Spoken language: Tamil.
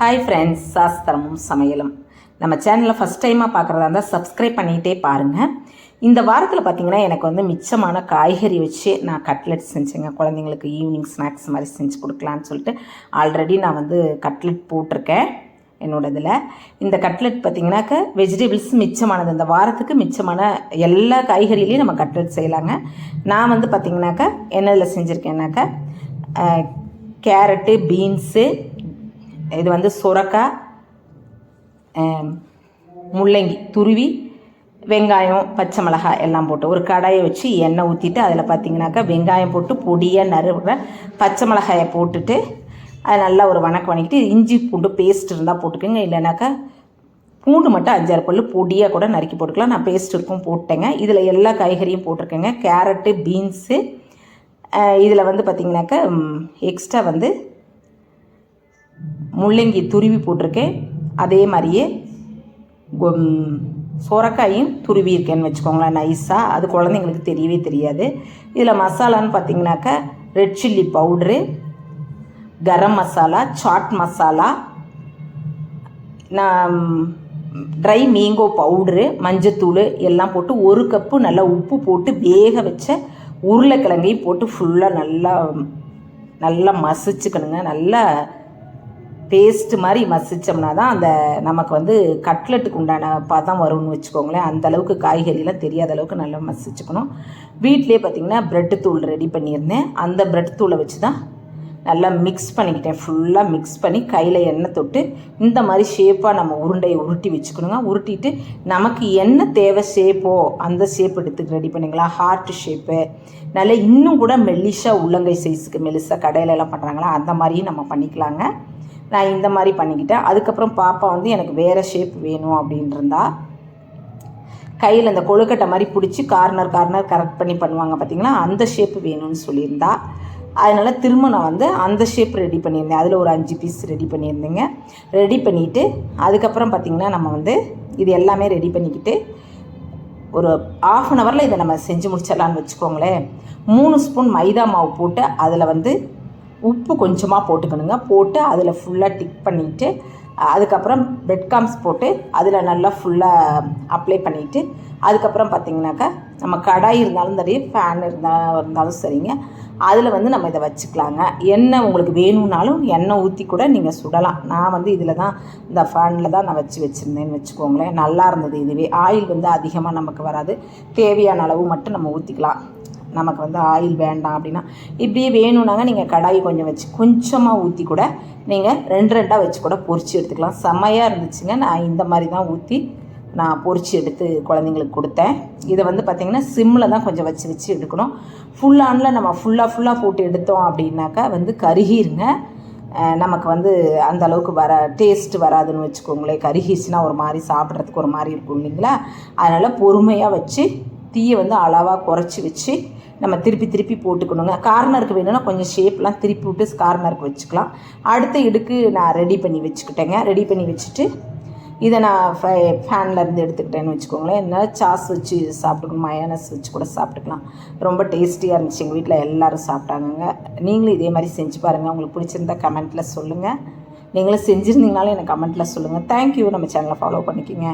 ஹாய் ஃப்ரெண்ட்ஸ் சாஸ்திரமும் சமையலும். நம்ம சேனலில் ஃபஸ்ட் டைமாக பார்க்குறதா இருந்தால் சப்ஸ்கிரைப் பண்ணிகிட்டே பாருங்கள் இந்த வாரத்தில் பார்த்தீங்கன்னா எனக்கு வந்து மிச்சமான காய்கறி வச்சு நான் கட்லெட் செஞ்சேங்க. குழந்தைங்களுக்கு ஈவினிங் ஸ்நாக்ஸ் மாதிரி செஞ்சு கொடுக்கலான்னு சொல்லிட்டு ஆல்ரெடி நான் வந்து கட்லெட் போட்டிருக்கேன் என்னோட இதில் இந்த கட்லெட் பார்த்தீங்கன்னாக்கா வெஜிடபிள்ஸ் மிச்சமானது. இந்த வாரத்துக்கு மிச்சமான எல்லா காய்கறிலையும் நம்ம கட்லெட் செய்யலாங்க. நான் வந்து பார்த்தீங்கன்னாக்கா என்னதில் செஞ்சுருக்கேன்னாக்கா கேரட்டு பீன்ஸு இது வந்து சுரக்காய் முள்ளங்கி துருவி வெங்காயம் பச்சை மிளகாய் எல்லாம் போட்டு ஒரு கடாயை வச்சு எண்ணெய் ஊற்றிட்டு அதில் பார்த்தீங்கன்னாக்கா வெங்காயம் போட்டு பொடியாக நறுவுற பச்சை மிளகாயை போட்டுட்டு அது நல்லா ஒரு வணக்கம் வணக்கிட்டு இஞ்சி பூண்டு பேஸ்ட் இருந்தால் போட்டுக்கோங்க. இல்லைனாக்கா பூண்டு மட்டும் அஞ்சாறு பல் பொடியாக கூட நறுக்கி போட்டுக்கலாம். நான் பேஸ்ட் இருக்கும் போட்டேங்க. இதில் எல்லா காய்கறியும் போட்டிருக்கேங்க. கேரட்டு பீன்ஸு இதில் வந்து பார்த்திங்கனாக்கா எக்ஸ்ட்ரா வந்து முள்ளங்கி துருவி போட்டிருக்கேன். அதே மாதிரியே கொம்- சொரக்காயும் துருவி இருக்கேன்னு வச்சுக்கோங்களேன் நைஸாக அது குழந்தைங்களுக்கு தெரியவே தெரியாது. இதில் மசாலான்னு பார்த்தீங்கன்னாக்கா red chilli powder garam masala chaat masala நான் ட்ரை மேங்கோ பவுட்ரு மஞ்சத்தூள் எல்லாம் போட்டு ஒரு கப்பு நல்லா உப்பு போட்டு வேக வச்ச உருளைக்கிழங்கையும் போட்டு ஃபுல்லாக நல்லா நல்லா மசிச்சுக்கணுங்க. நல்லா பேஸ்ட் மாதிரி மசிச்சோம்னா தான் அந்த நமக்கு வந்து கட்லெட்டுக்கு உண்டான பதம் வரும்னு வச்சுக்கோங்களேன். அந்த அளவுக்கு காய்கறிலாம் தெரியாத அளவுக்கு நல்லா மசிச்சுக்கணும். வீட்டிலே பார்த்தீங்கன்னா பிரெட் தூள் ரெடி பண்ணியிருந்தேன். அந்த பிரெட் தூளை வச்சு தான் நல்லா மிக்ஸ் பண்ணிக்கிட்டேன். ஃபுல்லாக மிக்ஸ் பண்ணி கையில் எண்ணெய் தொட்டு இந்த மாதிரி ஷேப்பாக நம்ம உருண்டையை உருட்டி வச்சுக்கணுங்க. உருட்டிட்டு நமக்கு என்ன தேவை ஷேப்போ அந்த ஷேப் எடுத்துக்கு ரெடி பண்ணிக்கலாம் ஹார்ட் ஷேப்பு நல்லா இன்னும் கூட மெல்லிஷாக உள்ளங்கை சைஸுக்கு மெலிசாக கடையில எல்லாம் பண்ணுறாங்களா அந்த மாதிரியும் நம்ம பண்ணிக்கலாங்க. நான் இந்த மாதிரி பண்ணிக்கிட்டேன். அதுக்கப்புறம் பாப்பா வந்து எனக்கு வேறு ஷேப் வேணும் அப்படின்ருந்தா கையில் அந்த கொழுக்கட்டை மாதிரி பிடிச்சி கார்னர் கார்னர் கரெக்ட் பண்ணி பண்ணுவாங்க பார்த்திங்களா அந்த ஷேப் வேணும்னு சொல்லியிருந்தா அதனால் திரும்ப நான் வந்து அந்த ஷேப் ரெடி பண்ணியிருந்தேன். அதில் ஒரு அஞ்சு பீஸ் ரெடி பண்ணியிருந்தேங்க. ரெடி பண்ணிவிட்டு அதுக்கப்புறம் பார்த்திங்கன்னா நம்ம வந்து இது எல்லாமே ரெடி பண்ணிக்கிட்டு ஒரு ஆஃப் அன் ஹவரில் இதை நம்ம செஞ்சு முடிச்சிடலான்னு வச்சுக்கோங்களேன். மூணு ஸ்பூன் மைதா மாவு போட்டு அதில் வந்து உப்பு கொஞ்சமாக போட்டுக்கணுங்க. போட்டு அதில் ஃபுல்லாக டிக் பண்ணிவிட்டு அதுக்கப்புறம் பிரெட் காம்ஸ் போட்டு அதில் நல்லா ஃபுல்லாக அப்ளை பண்ணிவிட்டு அதுக்கப்புறம் பார்த்திங்கனாக்கா நம்ம கடாய் இருந்தாலும் சரி ஃபேன் இருந்தால் இருந்தாலும் சரிங்க. அதில் வந்து நம்ம இதை வச்சுக்கலாங்க. எண்ணெய் உங்களுக்கு வேணும்னாலும் எண்ணெய் ஊற்றி கூட நீங்கள் சுடலாம். நான் வந்து இதில் தான் இந்த ஃபேனில் தான் நான் வச்சு வச்சுருந்தேன்னு வச்சுக்கோங்களேன். நல்லா இருந்தது இதுவே. ஆயில் வந்து அதிகமாக நமக்கு வராது. தேவையான அளவு மட்டும் நம்ம ஊற்றிக்கலாம் நமக்கு வந்து ஆயில் வேண்டாம் அப்படின்னா இப்படியே வேணும்னாங்க நீங்கள் கடாயை கொஞ்சம் வச்சு கொஞ்சமாக ஊற்றி கூட நீங்கள் ரெண்டு ரெண்டாக வச்சு கூட பொறிச்சு எடுத்துக்கலாம். செம்மையாக இருந்துச்சுங்க. நான் இந்த மாதிரி தான் ஊற்றி நான் பொறிச்சு எடுத்து குழந்தைங்களுக்கு கொடுத்தேன். இதை வந்து பார்த்திங்கன்னா சிம்மில் தான் கொஞ்சம் வச்சு வச்சு எடுக்கணும். ஃபுல் ஆனில் நம்ம ஃபுல்லாக ஃபுல்லாக போட்டு எடுத்தோம் அப்படின்னாக்கா வந்து கருகிருங்க. நமக்கு வந்து அந்த அளவுக்கு வர டேஸ்ட் வராதுன்னு வச்சுக்கோங்களேன். கருகிச்சுன்னா ஒரு மாதிரி சாப்பிட்றதுக்கு ஒரு மாதிரி இருக்கும் இல்லைங்களா? அதனால் பொறுமையாக வச்சு தீயை வந்து அளவாக குறைச்சி வச்சு நம்ம திருப்பி திருப்பி போட்டுக்கணுங்க. கார்னருக்கு வேணும்னா கொஞ்சம் ஷேப்லாம் திருப்பி விட்டு கார்னருக்கு வச்சுக்கலாம். அடுத்த இடுக்கு நான் ரெடி பண்ணி வச்சுக்கிட்டேங்க. ரெடி பண்ணி வச்சுட்டு இதை நான் ஃப்ரை ஃபேன்லேருந்து எடுத்துக்கிட்டேன்னு வச்சுக்கோங்களேன். என்னால் சாஸ் வச்சு சாப்பிட்டுக்கணும் மயானஸ் வச்சு கூட சாப்பிட்டுக்கலாம். ரொம்ப டேஸ்டியாக இருந்துச்சு. எங்கள் வீட்டில் எல்லோரும் சாப்பிட்டாங்கங்க. நீங்களும் இதே மாதிரி செஞ்சு பாருங்கள் உங்களுக்கு பிடிச்சிருந்தா கமெண்ட்டில் சொல்லுங்கள் நீங்களும் செஞ்சுருந்தீங்கனாலும் எனக்கு கமெண்ட்டில் சொல்லுங்கள் தேங்க்யூ நம்ம சேனலை ஃபாலோ பண்ணிக்கோங்க.